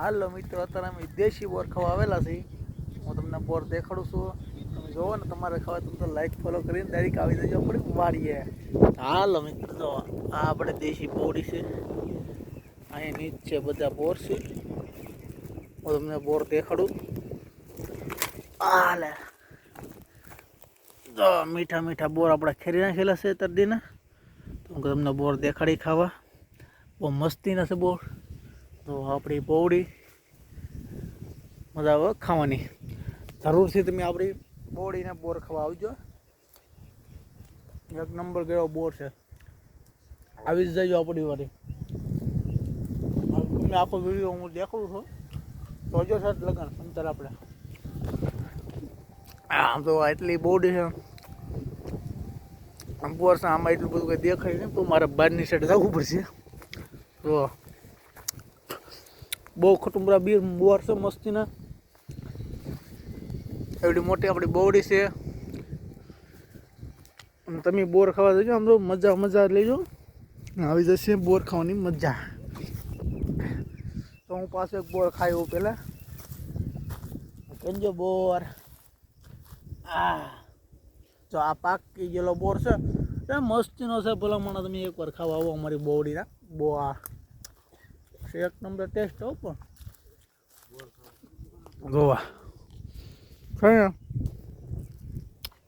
હાલો મિત્રો, અત્યારે અમે દેશી બોર ખાવા આવેલા છીએ. હું તમને બોર દેખાડું છું. તમે જોવો ને, તમારે ખાવા તમે તો લાઈક ફોલો કરીને દરેક આવી જજો આપણે વાળીએ હાલો મિત્રો જો આ આપણે દેશી બોરી છે. અહીં નીચે બધા બોર છે. હું તમને બોર દેખાડું. હાલે. જો, મીઠા મીઠા બોર આપણા ખેરી નાખેલા છે તરદીના તો તમને બોર દેખાડી ખાવા. બહુ મસ્તીના છે બોર. તો આપણી પૌડી મજા આવે ખાવાની. જરૂરથી તમે આપણી પૌડીને બોર ખાવા આવજો. એક નંબર ગયો બોર છે. આવી જ જજો આપણી વાળી તમે આખો વીડિયો હું દેખાડું છું. તો જો સર લગન અંતર આપણે. આમ તો એટલી બોડી છે. આમ બોર છે, આમાં એટલું બધું કંઈ દેખાય નહીં તો મારે બહારની સાઈડ જવું પડશે. તો બહુ ખટુંબરા બીર બોર છે મસ્તીના. એવડી મોટી આપણી બોવડી છે. તમે બોર ખાવા જજો આમ તો મજા મજા લેજો. આવી જશે બોર ખાવાની મજા. તો હું પાછો એક બોર ખાયો પહેલાં કેજો બોર. આ. જો આ પાકી ગયેલો બોર છે. એ મસ્તીનો છે ભલામણ તમે એકવાર ખાવા આવો અમારી બોવડીના બો આ એક નંબર ટેસ્ટ હો પણ ગોવા. છે ને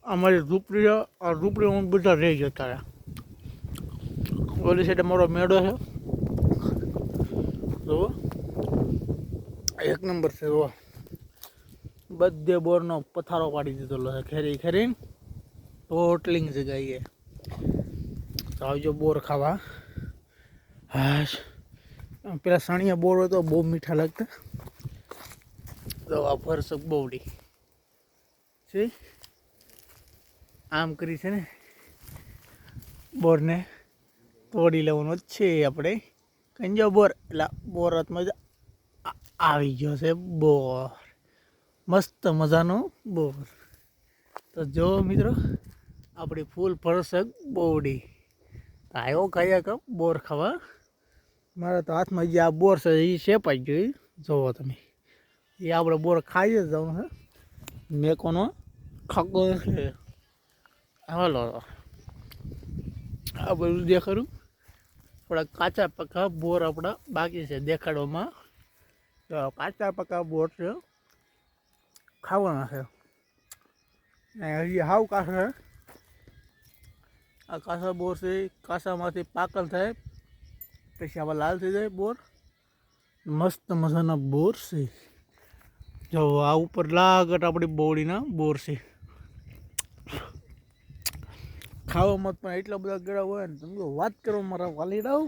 અમારી ઝૂંપડી આ ઝૂંપડી હું બધા રહી જતા રહ્યા. ઓલી સાઈડે મારો મેળો છે. જુઓ. એક નંબર છે જુઓ. બધે બોરનો પથારો પાડી દીધેલો છે. ખેરી ખેરીને ટોટલિંગ જગ્યાએ. તો આવજો બોર ખાવા. હાશ. પેલા સણિયા બોર હોય તો બહુ મીઠા લાગતા. તો આ ફરસક બોવડી. છે. આમ કરી છે ને બોરને તોડી લેવાનો જ છે આપણે. કંજો બોર એટલે બોર હાથમાં આવી ગયો છે બોર. મસ્ત મજાનો બોર. તો જો મિત્રો આપણી ફૂલ ફરસક બોવડી. આવ્યો કયા કપ બોર ખાવા. મારા તો હાથમાં જે આ બોર છે એ શેપાઈ ગયું જોવો તમે. એ આપણે બોર ખાઈ જ જવાનું છે. મેકોનો ખગો છે. હાલો. આ બધું દેખાડું. થોડા કાચા પકા બોર આપણા બાકી છે દેખાડવામાં. કાચા પકા બોર છે. ખાવાના છે. હજી હાવ કાસા. આ કાસા બોર છે કાસામાંથી પાકલ થાય. પછી આવા લાલ થઈ જાય બોર. મસ્ત મજાના બોર છે. જો, આ ઉપર લાગટ આપણી બોડીના બોર છે. ખાવામાં પણ એટલા બધા ગળા હોય ને, તમે વાત કરો મારા વાલીડાઓ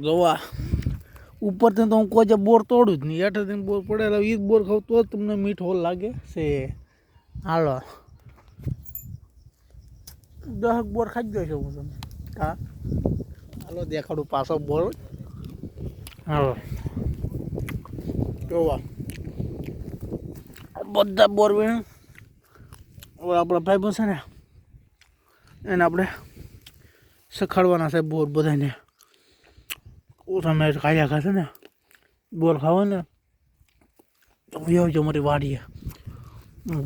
જોવા ઉપરથી તો હું કોઈ બોર તોડું જ નહીં. હેઠળથી બોર પડેલા એ બોર ખાવ તો જ તમને મીઠો લાગે છે. હાલો. દસ બોર ખાઈ ગયો છું હું તમને. હા હાલો દેખાડું પાછો બોલ. હાલો. જોવા. બધા બોર વીણ. હવે આપણા ભાઈ બસે ને એને આપણે શીખવાડવાના છે બોર બધાને મેચ કાઢ્યા ખાશે ને બોર ખાવો ને તો આવજો મારી વાડીએ.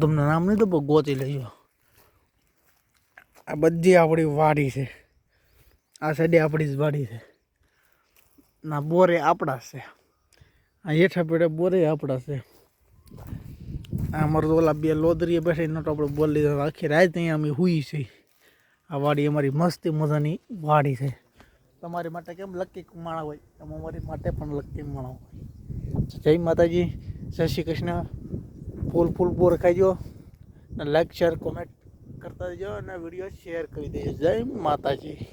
તમને નામ નહીં તો ગોતી ગોતી લેજો આ બધી આપણી વાડી છે. આ સાઈડે આપણી જ વાડી છે. ના, બોરે આપણા છે. આ હેઠા પેઢે બોરે આપણા છે. આ અમારું ઓલા બે લોદરીએ બેઠી તો આપણે બોલી દીધા આખી રાત અહીંયા અમે હુઈ છે આ વાડી અમારી મસ્તી મજાની વાડી છે. તમારી માટે કેમ લકી માણા હોય? એમ અમારી માટે પણ લકી માણા હોય. જય માતાજી. જય શ્રી કૃષ્ણ. ફૂલ ફૂલ બોર ખાઈજો. લાઈક શેર કોમેન્ટ કરતા દેજો અને વીડિયો શેર કરી દેજો. જય માતાજી.